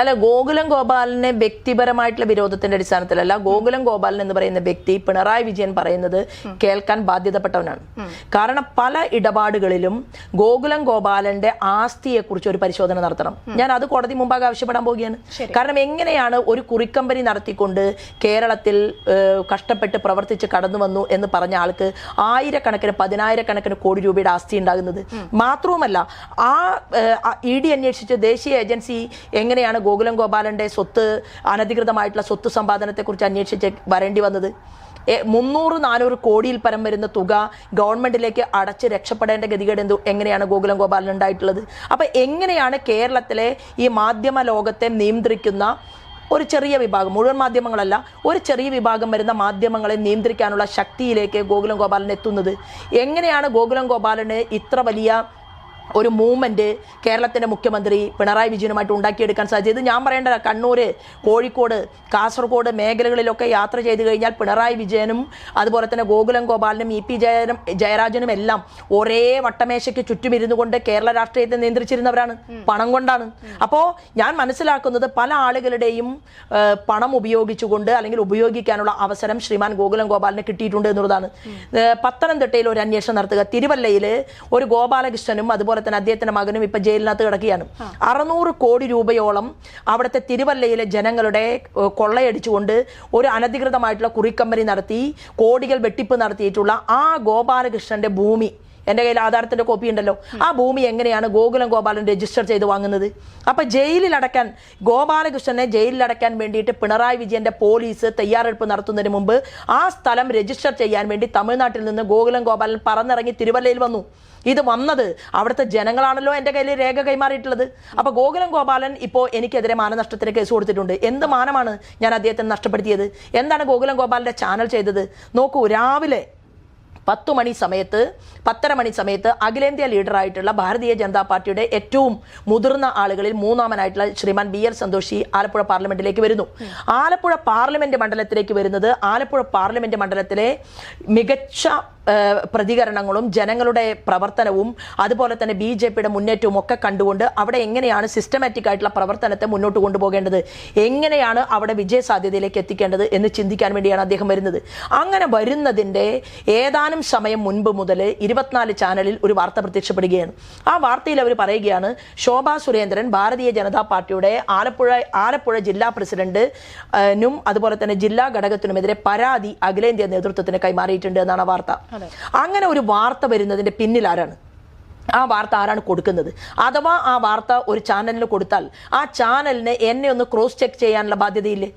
അല്ല ഗോകുലം ഗോപാലിനെ വ്യക്തിപരമായിട്ടുള്ള വിരോധത്തിന്റെ അടിസ്ഥാനത്തിലല്ല ഗോകുലം ഗോപാലൻ എന്ന് പറയുന്ന വ്യക്തി പിണറായി വിജയൻ പറയുന്നത് കേൾക്കാൻ ബാധ്യതപ്പെട്ടവനാണ്. കാരണം പല ഇടപാടുകളിലും ഗോകുലം ഗോപാലന്റെ ആസ്തിയെ കുറിച്ച് ഒരു പരിശോധന നടത്തണം. ഞാൻ അത് കോടതി മുമ്പാകെ ആവശ്യപ്പെടാൻ പോവുകയാണ്. കാരണം എങ്ങനെയാണ് ഒരു കുറിക്കമ്പനി നടത്തിക്കൊണ്ട് കേരളത്തിൽ കഷ്ടപ്പെട്ട് പ്രവർത്തിച്ച് കടന്നു വന്നു എന്ന് പറഞ്ഞ ആൾക്ക് ആയിരക്കണക്കിന് പതിനായിരക്കണക്കിന് കോടി രൂപയുടെ ആസ്തി ഉണ്ടാകുന്നത്? മാത്രവുമല്ല ആ ഇ ഡി അന്വേഷിച്ച് ദേശീയ ഏജൻസി എങ്ങനെയാണ് ഗോകുലം ഗോപാലന്റെ സ്വത്ത് അനധികൃതമായിട്ടുള്ള സ്വത്ത് സമ്പാദനത്തെക്കുറിച്ച് അന്വേഷിച്ച് വരേണ്ടി വന്നത്. മുന്നൂറ് നാനൂറ് കോടിയിൽ പരം വരുന്ന തുക ഗവൺമെന്റിലേക്ക് അടച്ച് രക്ഷപ്പെടേണ്ട ഗതികേട് എങ്ങനെയാണ് ഗോകുലം ഗോപാലൻ ഉണ്ടായിട്ടുള്ളത് അപ്പൊ എങ്ങനെയാണ് കേരളത്തിലെ ഈ മാധ്യമ ലോകത്തെ നിയന്ത്രിക്കുന്ന ഒരു ചെറിയ വിഭാഗം മുഴുവൻ മാധ്യമങ്ങളല്ല ഒരു ചെറിയ വിഭാഗം വരുന്ന മാധ്യമങ്ങളെ നിയന്ത്രിക്കാനുള്ള ശക്തിയിലേക്ക് ഗോകുലം ഗോപാലൻ എത്തുന്നത്? എങ്ങനെയാണ് ഗോകുലം ഗോപാലന് ഇത്ര വലിയ ഒരു മൂവ്മെന്റ് കേരളത്തിന്റെ മുഖ്യമന്ത്രി പിണറായി വിജയനുമായിട്ട് ഉണ്ടാക്കിയെടുക്കാൻ സാധിച്ചത്. ഞാൻ പറയേണ്ട കണ്ണൂർ കോഴിക്കോട് കാസർഗോഡ് മേഖലകളിലൊക്കെ യാത്ര ചെയ്തു കഴിഞ്ഞാൽ പിണറായി വിജയനും അതുപോലെ തന്നെ ഗോകുലം ഗോപാലനും ഇ പി ജയനും ജയരാജനും എല്ലാം ഒരേ വട്ടമേശയ്ക്ക് ചുറ്റുമിരുന്നു കൊണ്ട് കേരള രാഷ്ട്രീയത്തെ നിയന്ത്രിച്ചിരുന്നവരാണ്. പണം കൊണ്ടാണ്. അപ്പോൾ ഞാൻ മനസ്സിലാക്കുന്നത് പല ആളുകളുടെയും പണം ഉപയോഗിച്ചുകൊണ്ട് അല്ലെങ്കിൽ ഉപയോഗിക്കാനുള്ള അവസരം ശ്രീമാൻ ഗോകുലം ഗോപാലിന് കിട്ടിയിട്ടുണ്ട് എന്നുള്ളതാണ്. പത്തനംതിട്ടയിൽ ഒരു അന്വേഷണം നടത്തുക. തിരുവല്ലയിൽ ഒരു ഗോപാലകൃഷ്ണനും അതുപോലെ തന്നെ അദ്ദേഹത്തിന്റെ മകനും ഇപ്പൊ ജയിലിനകത്ത് കിടക്കുകയാണ്. അറുന്നൂറ് കോടി രൂപയോളം അവിടുത്തെ തിരുവല്ലയിലെ ജനങ്ങളുടെ കൊള്ളയടിച്ചുകൊണ്ട് ഒരു അനധികൃതമായിട്ടുള്ള കുറിക്കമ്പനി നടത്തി കോടികൾ വെട്ടിപ്പ് നടത്തിയിട്ടുള്ള ആ ഗോപാലകൃഷ്ണന്റെ ഭൂമി എന്റെ കയ്യിൽ ആധാരത്തിന്റെ കോപ്പി ഉണ്ടല്ലോ. ആ ഭൂമി എങ്ങനെയാണ് ഗോകുലം ഗോപാലൻ രജിസ്റ്റർ ചെയ്ത് വാങ്ങുന്നത്? അപ്പൊ ജയിലിൽ അടക്കാൻ ഗോപാലകൃഷ്ണനെ ജയിലിൽ അടക്കാൻ വേണ്ടിയിട്ട് പിണറായി വിജയന്റെ പോലീസ് തയ്യാറെടുപ്പ് നടത്തുന്നതിന് മുമ്പ് ആ സ്ഥലം രജിസ്റ്റർ ചെയ്യാൻ വേണ്ടി തമിഴ്നാട്ടിൽ നിന്ന് ഗോകുലം ഗോപാലൻ പറന്നിറങ്ങി തിരുവല്ലയിൽ വന്നു. ഇത് വന്നത് അവിടുത്തെ ജനങ്ങളാണല്ലോ എന്റെ കയ്യിൽ രേഖ കൈമാറിയിട്ടുള്ളത്. അപ്പൊ ഗോകുലം ഗോപാലൻ ഇപ്പോൾ എനിക്കെതിരെ മാനനഷ്ടത്തിന് കേസ് കൊടുത്തിട്ടുണ്ട്. എന്ത് മാനമാണ് ഞാൻ അദ്ദേഹത്തെ നഷ്ടപ്പെടുത്തിയത്? എന്താണ് ഗോകുലം ഗോപാലിന്റെ ചാനൽ ചെയ്തത്? നോക്കൂ രാവിലെ പത്തു മണി സമയത്ത് പത്തര മണി സമയത്ത് അഖിലേന്ത്യാ ലീഡറായിട്ടുള്ള ഭാരതീയ ജനതാ പാർട്ടിയുടെ ഏറ്റവും മുതിർന്ന ആളുകളിൽ മൂന്നാമനായിട്ടുള്ള ശ്രീമാൻ ബി എൽ സന്തോഷി ആലപ്പുഴ പാർലമെന്റിലേക്ക് വരുന്നു. ആലപ്പുഴ പാർലമെന്റ് മണ്ഡലത്തിലേക്ക് വരുന്നത് ആലപ്പുഴ പാർലമെന്റ് മണ്ഡലത്തിലെ മികച്ച പ്രതികരണങ്ങളും ജനങ്ങളുടെ പ്രവർത്തനവും അതുപോലെ തന്നെ ബി ജെ പിയുടെ മുന്നേറ്റവും ഒക്കെ കണ്ടുകൊണ്ട് അവിടെ എങ്ങനെയാണ് സിസ്റ്റമാറ്റിക് ആയിട്ടുള്ള പ്രവർത്തനത്തെ മുന്നോട്ട് കൊണ്ടുപോകേണ്ടത്? എങ്ങനെയാണ് അവിടെ വിജയ സാധ്യതയിലേക്ക് എത്തിക്കേണ്ടത് എന്ന് ചിന്തിക്കാൻ വേണ്ടിയാണ് അദ്ദേഹം വരുന്നത്. അങ്ങനെ വരുന്നതിന്റെ ഏതാനും സമയം മുൻപ് മുതൽ ഇരുപത്തിനാല് ചാനലിൽ ഒരു വാർത്ത പ്രത്യക്ഷപ്പെടുകയാണ്. ആ വാർത്തയിൽ അവർ പറയുകയാണ് ശോഭാ സുരേന്ദ്രൻ ഭാരതീയ ജനതാ പാർട്ടിയുടെ ആലപ്പുഴ ആലപ്പുഴ ജില്ലാ പ്രസിഡന്റ് നും അതുപോലെ തന്നെ ജില്ലാ ഘടകത്തിനുമെതിരെ പരാതി അഖിലേന്ത്യാ നേതൃത്വത്തിന് കൈമാറിയിട്ടുണ്ട് എന്നാണ് വാർത്ത. അങ്ങനെ ഒരു വാർത്ത വരുന്നതിന്റെ പിന്നിൽ ആരാണ്? ആ വാർത്ത ആരാണ് കൊടുക്കുന്നത്? അഥവാ ആ വാർത്ത ഒരു ചാനലിന് കൊടുത്താൽ ആ ചാനലിന് എന്നെ ഒന്ന് ക്രോസ് ചെക്ക് ചെയ്യാനുള്ള ബാധ്യതയില്ലേ?